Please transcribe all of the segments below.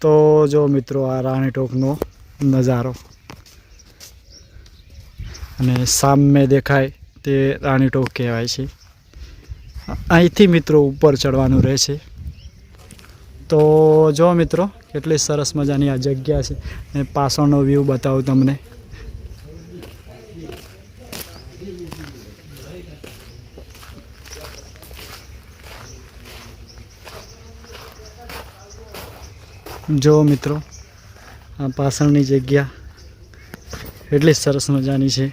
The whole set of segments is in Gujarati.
તો જો મિત્રો આ રાણી ટોકનો નજારો. અને સામે દેખાય તે રાણી ટોક કહેવાય છે. અહીંથી મિત્રો ઉપર ચડવાનું રહે છે. તો જો મિત્રો, કેટલી સરસ મજાની આ જગ્યા છે. અને પાછળનો વ્યૂ બતાવું તમને. જો મિત્રો, આ પાછળની જગ્યા એટલી સરસ મજાની છે.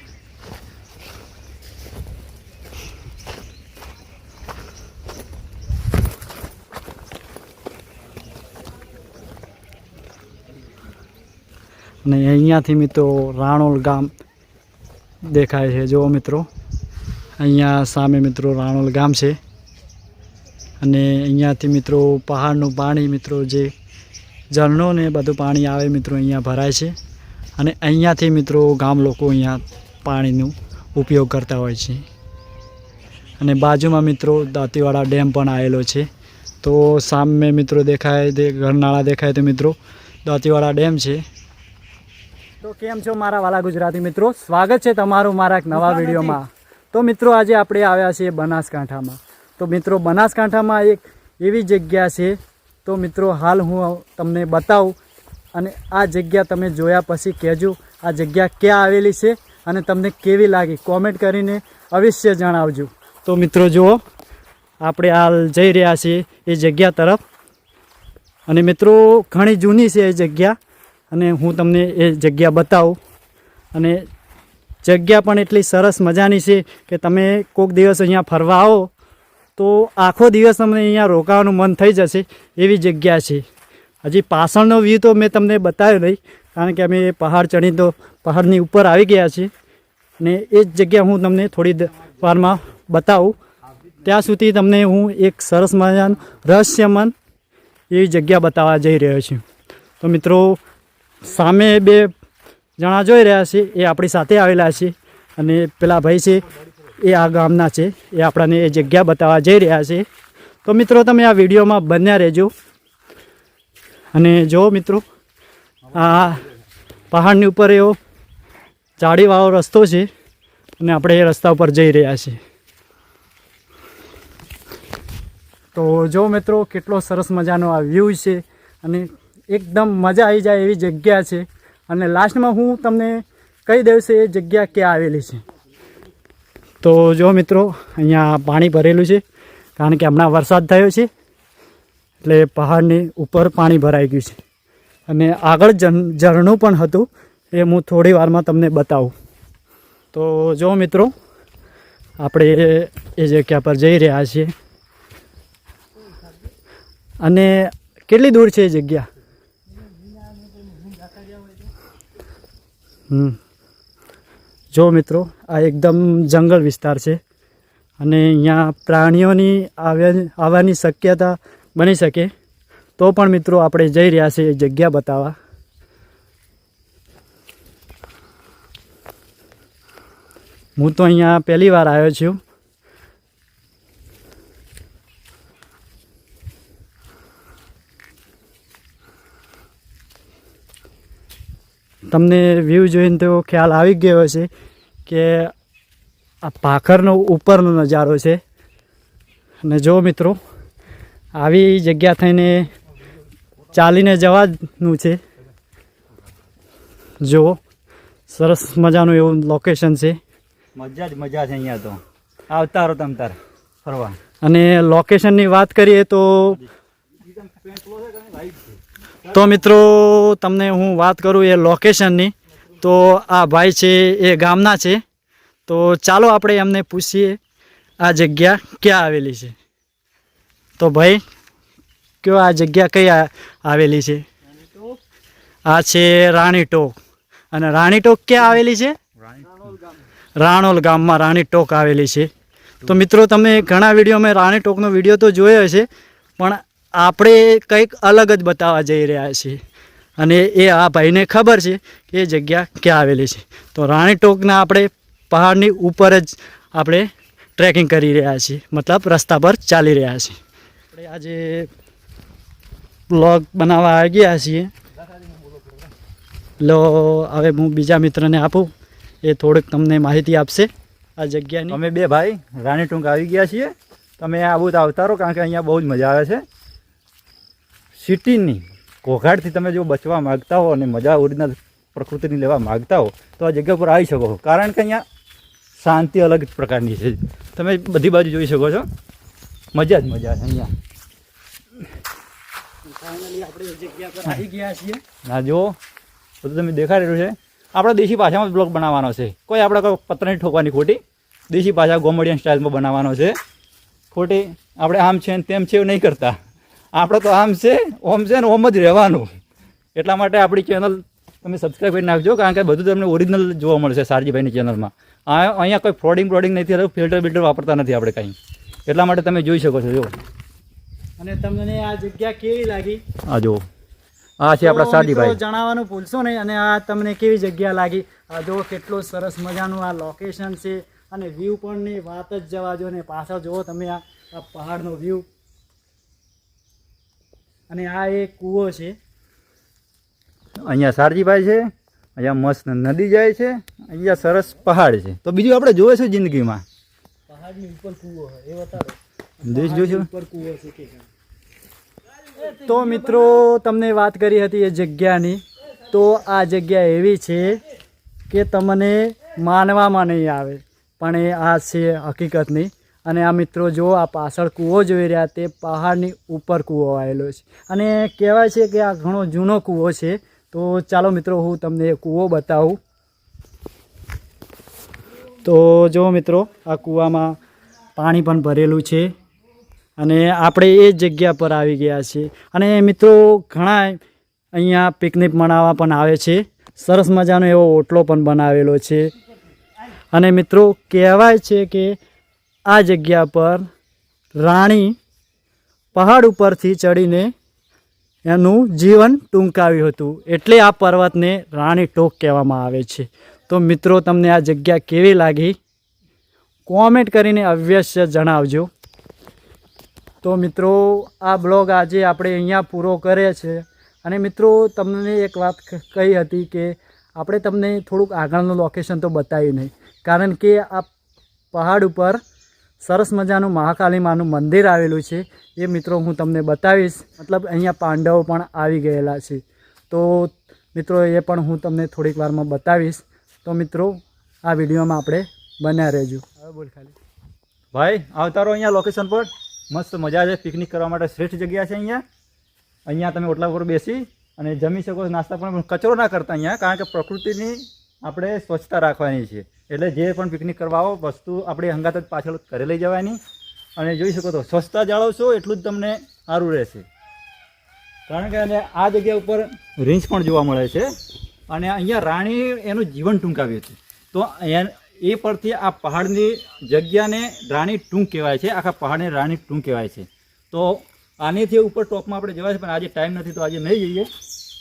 અને અહીંયાથી મિત્રો રાણોલ ગામ દેખાય છે. જુઓ મિત્રો, અહીંયા સામે મિત્રો રાણોલ ગામ છે. અને અહીંયાથી મિત્રો પહાડનું પાણી મિત્રો જે ઝરણો ને બધું પાણી આવે મિત્રો અહીંયા ભરાય છે. અને અહીંયાથી મિત્રો ગામ લોકો અહીંયા પાણીનો ઉપયોગ કરતા હોય છે. અને બાજુમાં મિત્રો દાંતીવાડા ડેમ પણ આવેલો છે. તો સામે મિત્રો દેખાય તે ઘરનાળા દેખાય તો મિત્રો દાંતીવાડા ડેમ છે. તો કેમ છો મારા વાલા ગુજરાતી મિત્રો? સ્વાગત છે તમારું મારા એક નવા વિડીયોમાં. તો મિત્રો આજે આપણે આવ્યા છીએ બનાસકાંઠામાં. તો મિત્રો બનાસકાંઠામાં એક એવી જગ્યા છે તો મિત્રો, હાલ હું તમને બતાવું અને આ જગ્યા તમે જોયા પછી કહેજો, આ જગ્યા ક્યાં આવેલી છે અને તમને કેવી લાગી? કોમેન્ટ કરીને અવશ્ય જણાવજો. તો મિત્રો, જુઓ, આપણે હાલ જઈ રહ્યા છીએ એ જગ્યા તરફ. અને મિત્રો, ઘણી જૂની છે એ જગ્યા અને હું તમને એ જગ્યા બતાવું. અને જગ્યા પણ એટલી સરસ મજાની છે કે તમે કોઈક દિવસ અહીંયા ફરવા આવો તો આખો દિવસ તમને અહીંયા રોકાવાનું મન થઈ જશે એવી જગ્યા છે. હજી પાછળનો વ્યૂ તો મેં તમને બતાવ્યો નહીં, કારણ કે અમે પહાડ ચડી તો પહાડની ઉપર આવી ગયા છીએ. ને એ જ જગ્યા હું તમને થોડી વારમાં બતાવું. ત્યાં સુધી તમને હું એક સરસ મજાનું રહસ્યમન એવી જગ્યા બતાવવા જઈ રહ્યો છું. તો મિત્રો, સામે બે જણા જોઈ રહ્યા છે, એ આપણી સાથે આવેલા છે. અને પેલા ભાઈ છે એ આ ગામના છે. એ આપણાને એ જગ્યા બતાવવા જઈ રહ્યા છે. તો મિત્રો, તમે આ વિડીયોમાં બન્યા રહેજો. અને જો મિત્રો, આ પહાડની ઉપર એવો જાળીવાળો રસ્તો છે અને આપણે એ રસ્તા ઉપર જઈ રહ્યા છીએ તો જો મિત્રો, કેટલો સરસ મજાનો આ વ્યૂ છે અને એકદમ મજા આવી જાય એવી જગ્યા છે. અને લાસ્ટમાં હું તમને કહી દઉં છું એ જગ્યા ક્યાં આવેલી છે. તો જો મિત્રો, અહીંયા પાણી ભરેલું છે, કારણ કે હમણાં વરસાદ થયો છે, એટલે પહાડની ઉપર પાણી ભરાઈ ગયું છે. અને આગળ ઝરણું પણ હતું, એ હું થોડી વારમાં તમને બતાવું. તો જો મિત્રો, આપણે એ જગ્યા પર જઈ રહ્યા છીએ. અને કેટલી દૂર છે એ જગ્યા? હમ. જો મિત્રો, આ એકદમ જંગલ વિસ્તાર છે અને અહીંયા પ્રાણીઓની આવવાની શક્યતા બની શકે. તો પણ મિત્રો, આપણે જઈ રહ્યા છીએ જગ્યા બતાવવા. હું તો અહીંયા પહેલી વાર આવ્યો છું. તમને વ્યૂ જોઈને તો ખ્યાલ આવી ગયો હશે કે આ પાખરનો ઉપરનો નજારો છે. અને જો મિત્રો આવી જગ્યા થઈને ચાલીને જવાનું છે. જુઓ સરસ મજાનું એવું લોકેશન છે. મજા જ મજા છે અહીંયા તો. આવતા રહો તમ તાર. ફરવા. અને લોકેશનની વાત કરીએ તો તો મિત્રો, તમને હું વાત કરું એ લોકેશનની તો આ ભાઈ છે, એ ગામના છે. તો ચાલો આપણે એમને પૂછીએ, આ જગ્યા ક્યાં આવેલી છે? તો ભાઈ, કયો આ જગ્યા કઈ આવેલી છે? આ છે રાણી ટોક. અને રાણી ટોક ક્યાં આવેલી છે? રાણોલ ગામમાં રાણી ટોક આવેલી છે. તો મિત્રો, તમે ઘણા વિડીયોમાં રાણી ટોકનો વીડિયો તો જોયો હશે, પણ આપણે કંઈક અલગ જ બતાવવા જઈ રહ્યા છીએ. અને એ આ ભાઈને ખબર છે કે એ જગ્યા ક્યાં આવેલી છે. તો રાણીટોકના આપણે પહાડની ઉપર જ આપણે ટ્રેકિંગ કરી રહ્યા છીએ. મતલબ રસ્તા પર ચાલી રહ્યા છીએ. આપણે આજે બ્લોગ બનાવવા આવી ગયા છીએ. લો, હવે હું બીજા મિત્રને આપું. એ થોડીક તમને માહિતી આપશે આ જગ્યાની. અમે બે ભાઈ રાણીટોંક આવી ગયા છીએ. તમે આવું તો આવતારો કારણ કે અહીંયા બહુ જ મજા આવે છે. સિટીની ઘોઘાટથી તમે જો બચવા માગતા હો અને મજા ઓરિજિનલ પ્રકૃતિની લેવા માગતા હો તો આ જગ્યા પર આવી શકો છો. કારણ કે અહીંયા શાંતિ અલગ પ્રકારની છે. તમે બધી બાજુ જોઈ શકો છો. મજા જ મજા છે અહીંયા. આવી ગયા છીએ. ના જો બધું તમે દેખાડી રહ્યું છે. આપણે દેશી ભાષામાં બ્લોગ બનાવવાનો છે. કોઈ આપણે કોઈ પત્ર નહીં ઠોકવાની ખોટી. દેશી ભાષા ગોમડિયન સ્ટાઇલમાં બનાવવાનો છે. ખોટી. આપણે આમ છે ને તેમ છે એવું નહીં કરતા. આપણે તો આમ છે ઓમ છે ને ઓમ જ રહેવાનું. એટલા માટે આપણી ચેનલ તમે સબસ્ક્રાઈબ કરી નાખજો કારણ કે બધું તમને ઓરિજિનલ જોવા મળશે સારજીભાઈની ચેનલમાં આ અહીંયા કોઈ ફ્રોડિંગ ફ્રોડિંગ નથી થતું ફિલ્ટર બિલ્ટર વાપરતા નથી આપણે કંઈ. એટલા માટે તમે જોઈ શકો છો જો અને તમને આ જગ્યા કેવી લાગી? આ જો આ છે આપણા સાદીભાઈ જણાવવાનું ભૂલશો નહીં અને આ તમને કેવી જગ્યા લાગી? આ જો કેટલું સરસ મજાનું આ લોકેશન છે અને વ્યૂ પણ ની વાત જ જવા જો ને પાછળ જુઓ તમે આ પહાડનો વ્યૂ અને આ એક કૂવો છે. અહીંયા સારજીભાઈ છે અહીંયા મસ્ત નદી જાય છે અહીંયા સરસ પહાડ છે. તો બીજું આપણે જોવે છે જિંદગીમાં? પહાડની ઉપર કૂવો એ બતાવો દેશ જોઈશું ઉપર કૂવો છે કે તો મિત્રો તમને વાત કરી હતી એ જગ્યાની. તો આ જગ્યા એવી છે કે તમને માનવામાં નહીં આવે પણ એ આ છે હકીકતની. અને આ મિત્રો જો આ પાછળ કૂવો જોઈ રહ્યા તે પહાડની ઉપર કૂવો આવેલો છે. અને કહેવાય છે કે આ ઘણો જૂનો કૂવો છે. તો ચાલો મિત્રો હું તમને કૂવો બતાવું. તો જો મિત્રો આ કૂવામાં પાણી પણ ભરેલું છે. અને આપણે એ જગ્યા પર આવી ગયા છીએ. અને મિત્રો ઘણા અહીંયા પિકનિક મનાવવા પણ આવે છે. સરસ મજાનો એવો ઓટલો પણ બનાવેલો છે. અને મિત્રો કહેવાય છે કે આ જગ્યા પર રાણી પહાડ ઉપરથી ચડીને એનું જીવન ટૂંકાવ્યું હતું. એટલે આ પર્વતને રાણી ટોક કહેવામાં આવે છે. તો મિત્રો, તમને આ જગ્યા કેવી લાગી? કોમેન્ટ કરીને અવશ્ય જણાવજો. તો મિત્રો, આ બ્લોગ આજે આપણે અહીંયા પૂરો કરે છે. અને મિત્રો, તમને એક વાત કહી હતી કે આપણે તમને થોડુંક આગળનું લોકેશન તો બતાવ્યું નહીં. કારણ કે આ પહાડ ઉપર સરસ મજાનું મહાકાલી માનું મંદિર આવેલું છે. એ મિત્રો હું તમને બતાવીશ. મતલબ અહીંયા પાંડવો પણ આવી ગયેલા છે. તો મિત્રો એ પણ હું તમને થોડીક વારમાં બતાવીશ. તો મિત્રો આ વિડીયોમાં આપણે બન્યા રહેજો. હવે બોલ ખાલી. ભાઈ આવતારો અહીંયા લોકેશન પર. મસ્ત મજા છે. પિકનિક કરવા માટે શ્રેષ્ઠ જગ્યા છે અહીંયા. અહીંયા તમે ઓટલા પર બેસી અને જમી શકો છો. નાસ્તા પણ કચરો ના કરતા અહીંયા કારણ કે પ્રકૃતિની આપણે સ્વચ્છતા રાખવાની છે. એટલે જે પણ પિકનિક કરવા આવો, વસ્તુ આપણી હંગાત જ પાછળ ઘરે લઈ જવાની. અને જોઈ શકો તો સ્વચ્છતા જાળવશો એટલું જ તમને સારું રહેશે. કારણ કે આ જગ્યા ઉપર રીંછ પણ જોવા મળે છે. અને અહીંયા રાણી એનું જીવન ટૂંકાવ્યું હતું તો એ પરથી આ પહાડની જગ્યાને રાણી ટૂંક કહેવાય છે. આખા પહાડને રાણી ટૂંક કહેવાય છે. તો આનેથી ઉપર ટોપમાં આપણે જવાય છે, પણ આજે ટાઈમ નથી, તો આજે નહીં જઈએ.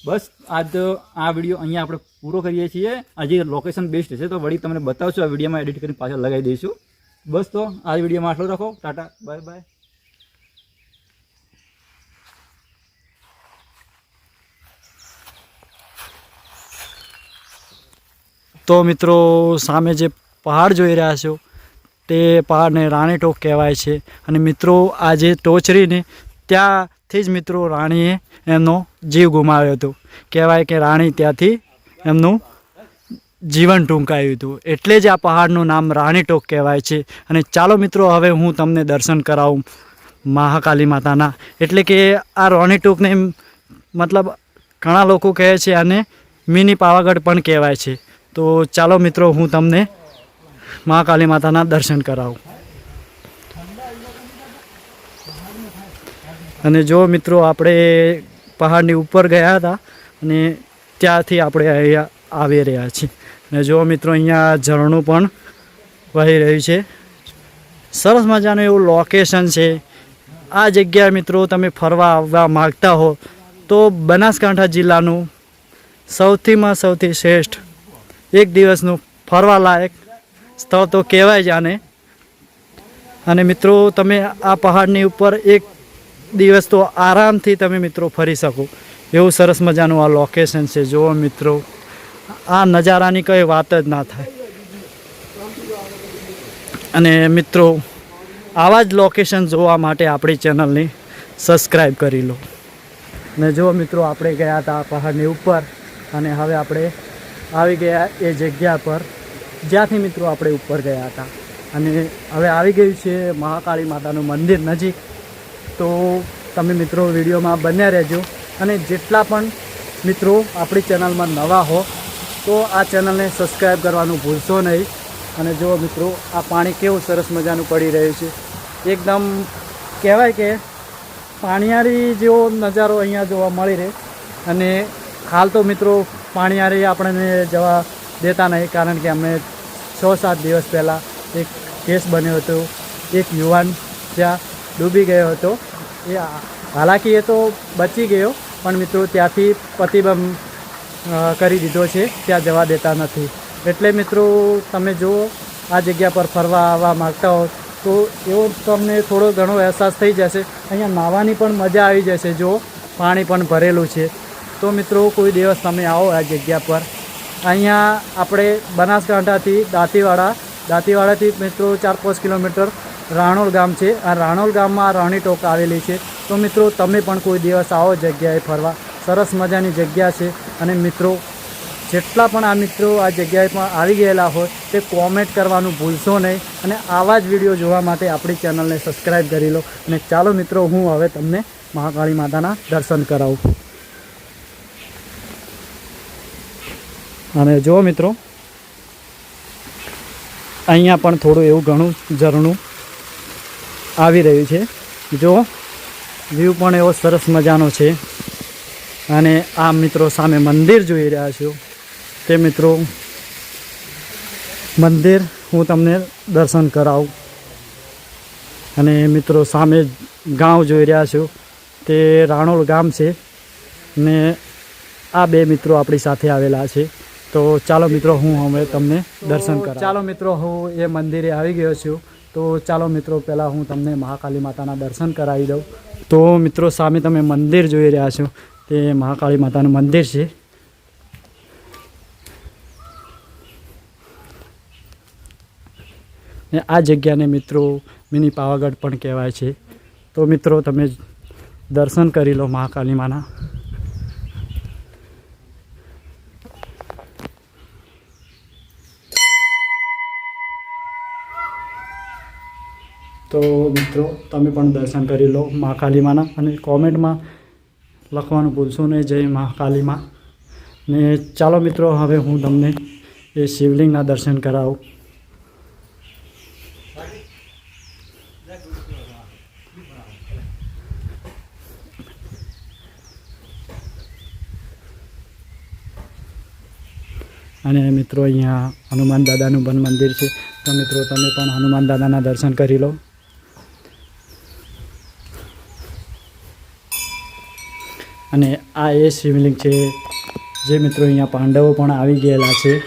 બસ, આજ આ વીડિયો અહીંયા આપણે પૂરો કરીએ છીએ. આજે લોકેશન બેસ્ટ છે, તો વળી તમને બતાવશું, આ વિડીયોમાં એડિટ કરીને પાછળ લગાવી દઈશું. બસ તો, આ વિડીયોમાં આટલો રાખો. Ta ta, bye bye. તો મિત્રો, સામે જે પહાડ જોઈ રહ્યા છો, તે પહાડને રાણી ટોક કહેવાય છે. અને મિત્રો, આ જે ટોચરીને ત્યાંથી જ મિત્રો રાણીએ એમનો જીવ ગુમાવ્યો હતો. કહેવાય કે રાણી ત્યાંથી એમનું જીવન ટૂંકાયું હતું. એટલે જ આ પહાડનું નામ રાણી ટોક કહેવાય છે. અને ચાલો મિત્રો, હવે હું તમને દર્શન કરાવું મહાકાલી માતાના. એટલે કે આ રાણી ટોકને મતલબ ઘણા લોકો કહે છે અને મિની પાવાગઢ પણ કહેવાય છે. તો ચાલો મિત્રો, હું તમને મહાકાલી માતાના દર્શન કરાવું. અને જો મિત્રો આપણે પહાડની ઉપર ગયા હતા અને ત્યાંથી આપણે અહીંયા આવી રહ્યા છીએ. અને જો મિત્રો અહીંયા ઝરણું પણ વહી રહ્યું છે. સરસ મજાનું એવું લોકેશન છે. આ જગ્યા મિત્રો તમે ફરવા આવવા માગતા હો તો બનાસકાંઠા જિલ્લાનું સૌથીમાં સૌથી શ્રેષ્ઠ એક દિવસનું ફરવા લાયક સ્થળ તો કહેવાય જ આને. અને મિત્રો તમે આ પહાડની ઉપર એક દિવસ તો આરામથી તમે મિત્રો ફરી શકો. એવું સરસ મજાનું આ લોકેશન છે. જુઓ મિત્રો, આ નજારાની કંઈ વાત જ ના થાય. અને મિત્રો, આવા જ લોકેશન જોવા માટે આપણી ચેનલની સબસ્ક્રાઈબ કરી લો. ને જુઓ મિત્રો, આપણે ગયા હતા પહાડની ઉપર અને હવે આપણે આવી ગયા એ જગ્યા પર. જ્યાંથી મિત્રો આપણે ઉપર ગયા હતા. અને હવે આવી ગયું છે મહાકાળી માતાનું મંદિર નજીક. તો તમે મિત્રો વિડીયોમાં બન્યા રહેજો. અને જેટલા પણ મિત્રો આપણી ચેનલમાં નવા હો, તો આ ચેનલને સબસ્ક્રાઈબ કરવાનું ભૂલશો નહીં. અને જો મિત્રો, આ પાણી કેવું સરસ મજાનું પડી રહ્યું છે. એકદમ કહેવાય કે પાણીયારી જેવો નજારો અહીંયા જોવા મળી રહે. અને હાલ તો મિત્રો, પાણીયારી આપણને જવા દેતા નહીં, કારણ કે અમે છ સાત દિવસ પહેલાં એક કેસ બન્યો હતો. એક યુવાન ત્યાં ડૂબી ગયો હતો. એ હાલાકી એ તો બચી ગયો, પણ મિત્રો ત્યાંથી પ્રતિબંધ કરી દીધો છે, ત્યાં જવા દેતા નથી. એટલે મિત્રો તમે જો આ જગ્યા પર ફરવા આવવા માગતા હો, તો એવો તમને થોડો ઘણો અહેસાસ થઈ જશે. અહીંયા નાહવાની પણ મજા આવી જશે જો પાણી પણ ભરેલું છે. તો મિત્રો કોઈ દિવસ તમે આવો આ જગ્યા પર. અહીંયા આપણે બનાસકાંઠાથી દાંતીવાડા, દાંતીવાડાથી મિત્રો ચાર પાંચ કિલોમીટર રાણોલ ગામ છે. આ રાણોલ ગામમાં રાણી ટોક આવેલી છે. તો મિત્રો, તમે પણ કોઈ દિવસ આવો જગ્યાએ ફરવા. સરસ મજાની જગ્યા છે. અને મિત્રો, જેટલા પણ આ મિત્રો આ જગ્યાએ પણ આવી ગયેલા હોય, તે કોમેન્ટ કરવાનું ભૂલશો નહીં. અને આવા જ વીડિયો જોવા માટે આપણી ચેનલને સબસ્ક્રાઈબ કરી લો. અને ચાલો મિત્રો, હું હવે તમને મહાકાળી માતાના દર્શન કરાવું. અને જુઓ મિત્રો, અહીંયા પણ થોડું એવું ઘણું ઝરણું આવી રહ્યું છે. જો વ્યૂ પણ એવો સરસ મજાનો છે. અને આ મિત્રો સામે મંદિર જોઈ રહ્યા છો. તે મિત્રો મંદિર હું તમને દર્શન કરાવું. અને મિત્રો સામે ગામ જોઈ રહ્યા છો. તે રાણોલ ગામ છે. ને આ બે મિત્રો આપણી સાથે આવેલા છે. તો ચાલો મિત્રો હું હવે તમને દર્શન કરાવું. ચાલો મિત્રો હું એ મંદિરે આવી ગયો છું. તો ચાલો મિત્રો, પહેલાં હું તમને મહાકાળી માતાના દર્શન કરાવી દઉં. તો મિત્રો, સામે તમે મંદિર જોઈ રહ્યા છો. તે મહાકાળી માતાનું મંદિર છે. ને આ જગ્યાને મિત્રો, મિની પાવાગઢ પણ કહેવાય છે. તો મિત્રો, તમે દર્શન કરી લો મહાકાળી માના. તો મિત્રો, તમે પણ દર્શન કરી લો મા કાલીમાના અને કોમેન્ટમાં લખવાનું ભૂલશો નહીં. જય મા કાલીમાં. ને ચાલો મિત્રો, હવે હું તમને એ શિવલિંગના દર્શન કરાવું. અને મિત્રો, અહીંયા હનુમાન દાદાનું પણ મંદિર છે. તો મિત્રો, તમે પણ હનુમાન દાદાના દર્શન કરી લો. અને આ એ શિવલિંગ છે. જે મિત્રો અહીંયા પાંડવો પણ આવી ગયેલા છે.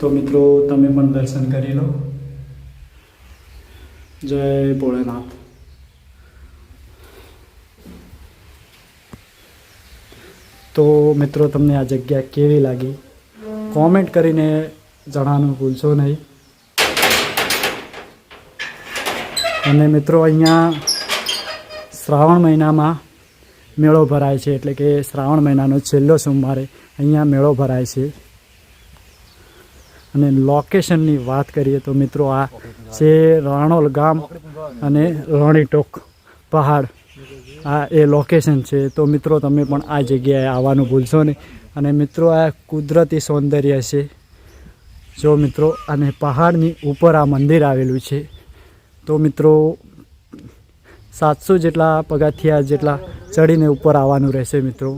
તો મિત્રો, તમે પણ દર્શન કરી લો. જય ભોળેનાથ. તો મિત્રો, તમને આ જગ્યા કેવી લાગી? કોમેન્ટ કરીને જણાવવાનું ભૂલશો નહીં. અને મિત્રો અહીંયા શ્રાવણ મહિનામાં મેળો ભરાય છે, એટલે કે શ્રાવણ મહિનાનો છેલ્લો સોમવારે અહીંયા મેળો ભરાય છે. અને લોકેશનની વાત કરીએ તો મિત્રો આ છે રાણોલ ગામ અને રણીટોક પહાડ. આ એ લોકેશન છે. તો મિત્રો તમે પણ આ જગ્યાએ આવવાનું ભૂલશો નહીં. અને મિત્રો આ કુદરતી સૌંદર્ય છે. જો મિત્રો અને પહાડની ઉપર આ મંદિર આવેલું છે. તો મિત્રો સાતસો જેટલા પગથિયા જેટલા ચડીને ઉપર આવવાનું રહેશે મિત્રો.